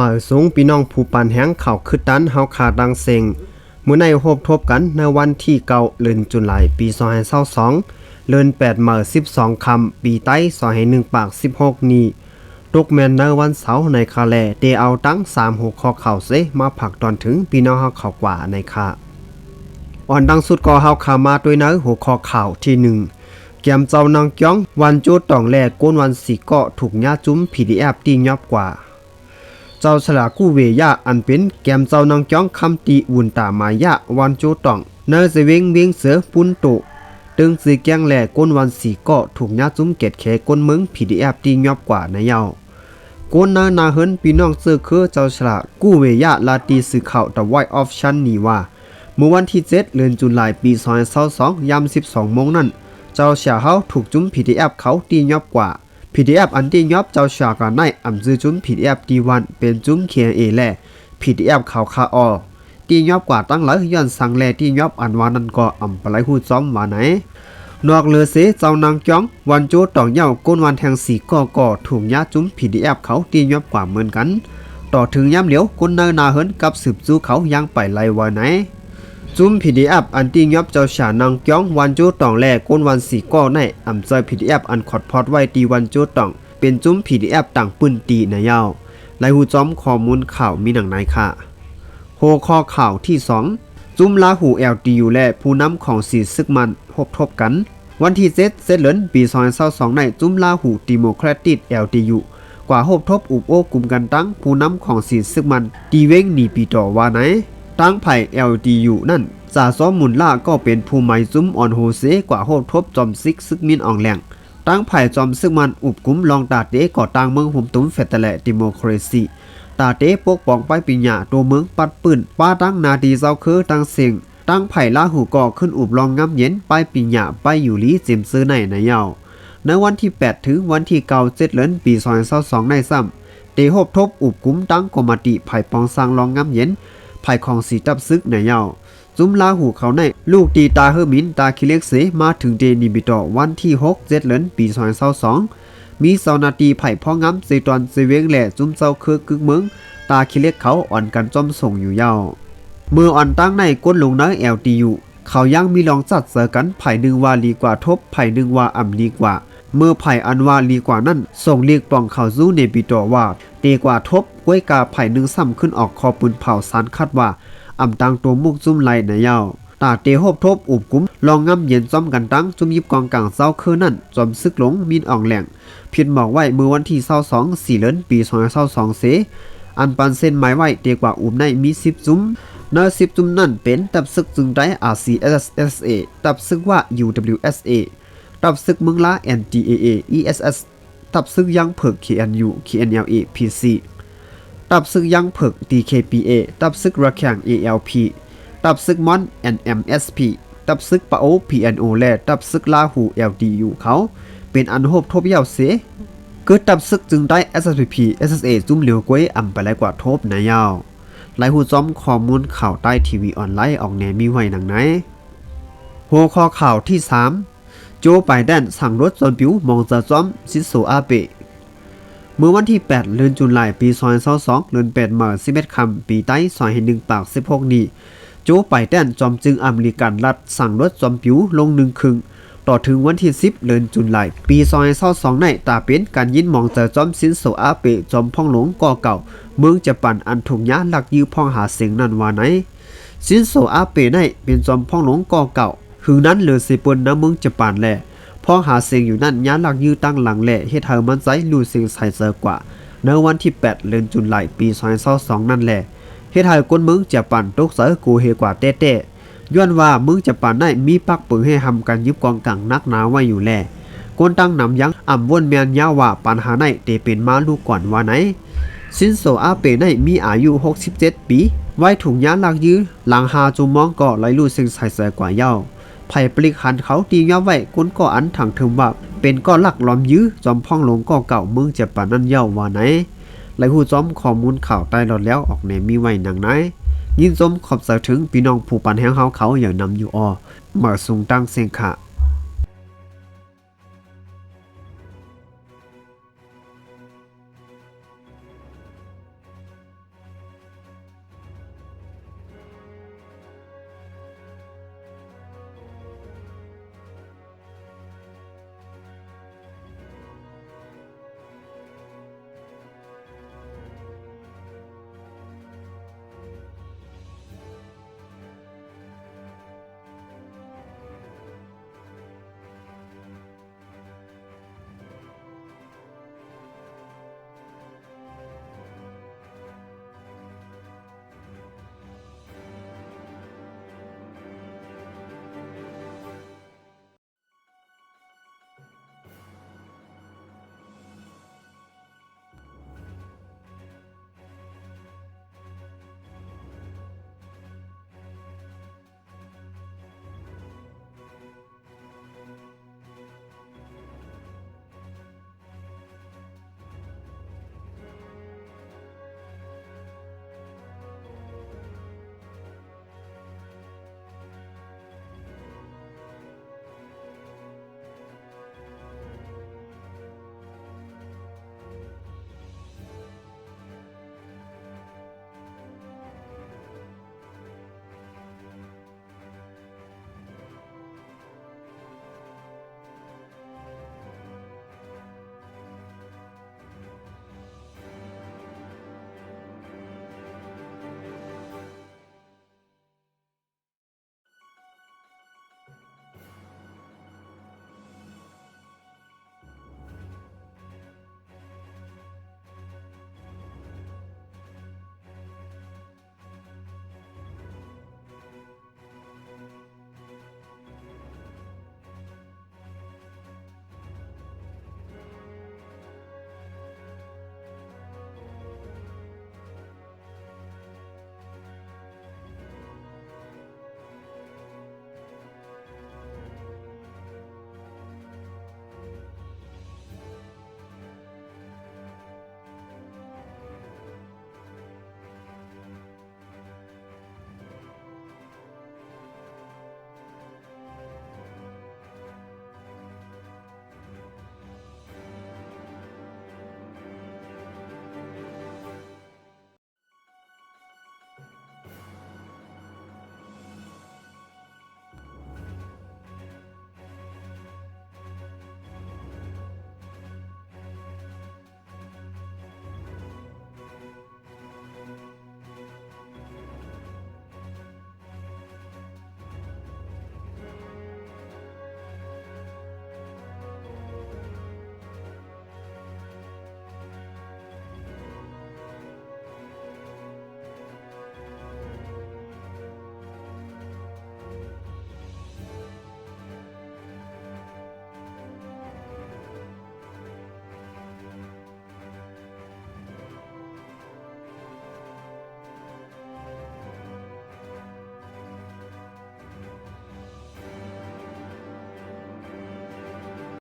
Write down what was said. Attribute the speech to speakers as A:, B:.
A: หมาสูงพี่น้องผู้ปันแห้งเข่าคือตันเฮาขาดังเซ็งมื้อในโฮบทบกันในวันที่เก้าเดือนจุลายปี2022เดือน8มา12คำปีใต้201ปาก 16 นี้ตกแมนในวันเสาร์ในคาแลเดเอาตั้ง3หัวข้อข่าวเสมาผักตอนถึงพี่น้องเฮาข่ากว่าในค่ะอ่อนดังสุดก็เฮาขามาด้วยเนื้อหัวข้อข่าวที่หนึ่งแกมเจ้านางจ้อง วันจูดตองแลก้นวันสีเกาะถูกญาจุ้ม PDF ตียอบกว่า เจ้าสลากู้เวยาอันเป็นแกมเจ้านางจ้องคำตีวุ่นตามายะวันโจตองเนอเสเวงเวียงเสือปุ้นตุตึงสีแกงแหล่ก้นวันสีกาะถูกญาจุ้มเกตแขก้นเมึง PDF ตียอบกว่าในเยาก้นนานาเฮินพี่น้องเสือคือเจ้าสลากู้เวยาลาตีสื่อข่าว The White of ชันนีว่าเมื่อวันที่7เดือนตุลาคมปี2022ยาม12โมงนั้น เจ้าเสียเฮาถูกจุ้ม PDF เขาตียอบกว่า PDF อันตียอบเจ้าเสียกันในอำซื้อจุ้ม PDF ดีวันเป็นจุ้ม KA แล PDF เขาคาออตียอบกว่าตั้งหลายย้อนสั่งแลตียอบอันวานั้นก็อำปะไหลฮู้ซ้อมว่าไหนนอกเลือเสเจ้านางจ้อง วันโจต่องเหย้าก้นวันแทงสีก่อก่อถูกยาจุ้ม PDF เขาตียอบกว่าเหมือนกัน ต่อถึงย้ำเหลียวคนเนินนาเฮินกับสืบจูเขายังไปไลว่าไหน จุ้ม PDF อันที่ยับเจ้าฉานางจ้องวันจูตองแลก้นวันสีก้อในอำใจ PDF อันขอดพอดไว้ตีวันจูตอง เป็นจุ้ม PDF ต่างปืนตีในยาวไลหูจอมข้อมูลข่าวมีหนังไหนค่ะโฮข้อข่าวที่ 2 จุ้มลาหู LDU และผู้นำของสีซึกมันพบทบกัน วันที่7เซตเหลินปี2022ในจุ้มลาหูดิโมแครติก LDU กว่าพบทบอุบโอกลุ่มกันตั้งผู้นำของสีซึกมันตีเว้งหนีปีต่อว่าไหน ตั้งไผ่ LDU นั่นสาซ้อมมุนล่าก็เป็นผู้ไม้ซุ้มอ่อนโฮเซกว่าโหดทบจอมซิกซึกมินอ่องแหลงตั้งไผ่จอมซึกมันอุบกุ้มลองตาเตก่อตั้งเมืองหุมตุ้มเฟตแลดิโมครซีตาเตปกป้องไปปิญญาตัวเมืองปัดปืนป้าตั้งนาดีเจ้าคือตั้งเสียงตั้งไผ่ล่าหูก่อขึ้นอุบลองงำเย็นไปปิญญาไปอยู่ลีจิมซื้อในในเยาในวันที่ 8 ถึงวันที่9เจ็ดเดือนปี2022ในซ้ำเตหบทบอุบกุ้มตั้งกมติไผ่ปองสร้างลองงำเย็น ไผ่ของสีตับซึกในเยาจุ้มลาหูเขาในลูกตีตาเฮอร์มินตาคิเล็กเสมาถึงเดนิบิโตวันที่6เจ็ดเดือนปี2022มีสาวนาตีไผ่พ่องำเซตอนเซเวงแหล่จุ้มเจ้าคือกึกเมืองตาคิเล็กเขาอ่อนกันจอมส่งอยู่เยาวมืออ่อนตั้งในก้นลงน้อ LTU เขายังมีลองจัดเสอกันไผ่หนึ่งว่าลีกว่าทบไผ่หนึ่งว่าอ่ำลีกว่า เมื่อไผ่อันว่าลีกว่านั่นส่งเรียกปองเขาสู้ในบิโตว่าเตกว่าทบก้วยกาไผ่หนึ่งซ้ำขึ้นออกคอปืนเผาสารคาดว่าอำตังตัวมุกจุ้มไหลในยาวตาเตหบทบอุบกุ้มลองงำเย็นซ้อมกันตั้งจุ่มยิบกองกลางเศร้าคือนั่นจอมซึกหลงมินอ่องแหลงเพียนบอกไว้เมื่อวันที่22สี่เดือนปี2022เสอันปันเส้นหมายไว้เตีกว่าอุบในมี10จุ้มเนื้อ10จุ้มนั่นเป็นตับซึกจึงได้ RCSSA ตับซึกว่า UWSA ตับซึกเมืองละ NDAA ESS ตับซึกยังเผิก KNU KNLA PC ตับซึกยังเผิก DKPA ตับซึกระแข่ง ALP ตับซึกมอน NMSP ตับซึกปะโอ PNO และตับซึกลาหู LDU เขา เป็นอันโฮบทบเยาวเสเกิดตับซึกจึงได้ SSPP SSA จุ้มเหลียวกวยอ่ำไปแล้วกว่าทบในยาวไลหูจอมข้อมูลข่าวใต้ทีวีออนไลน์ออกแนมีไว้หนังไหนหัวข้อข่าวที่ 3 โจไบเดนสั่งรถจนปิวมองจะจอมซิโซอาเบะเมื่อวันที่ 8 เดือนตุลาคมปี2022เดือน8มา11คำปีใต้2.1ปาก 16 นี้ โจไบเดนจอมจึงอเมริกันรัฐสั่งรถจอมปิวลงหนึ่งครึ่งต่อถึงวันที่ 10 เดือนตุลาคมปี2022ในตาเป็นการยินมองเจอจอมสินโซอาเปจอมพ่องหลงก่อเก่า เมืองจะปั่นอันถูกยาหลักยื้อพ่องหาเสียงนั้นว่าไหนสินโซอาเปในเป็นจอมพ่องหลงก่อเก่า หึงนั้นเหลือสิปนน้ำมืองจะปั่นแหลพ่อหาเสียงอยู่นั่นย้านหลักยื้อตั้งหลังแหละเฮ็ดให้มันใจรู้สียงใส่เซอกว่าในวันที่ 8 เดือนตุลาคมปี2022นั่นแหละเฮ็ดให้คนมึงจะปั่นตกเสือกูเฮกว่าเต้ๆย้อนว่ามึงจะปั่นได้มีปักปืนให้ทำกันยึบกองกลางนักหนาไว้อยู่แลคนตั้งนำยังอ่ำวนแมนยาว่าปัญหาในเตเป็นมาลูกก่อนว่าไหนซินโซอาเปในมีอายุ 67 ปี ไว้ถุงยาหลักยื้อหลังหาจุมมองก็ไหลลู่เสียงใส่เสือกว่าเย้า ไผ่ปลิกหันเขาตีเงาไว้ก้นก่ออันถังถึงว่าเป็นก้อหลักล้อมยื้อจอมพ่องหลงก่อเก่าเมืองเจ็บปานั่นเย้าว่าไหนไหลหูจอมข้อมูลข่าวใต้หลอดแล้วออกในมีไว้หนังไหนยินจมขอบเสถึงพี่น้องผู้ปันแห้งเฮาเขาอย่างนำอยู่ออเมื่อสูงตั้งเสียงขะ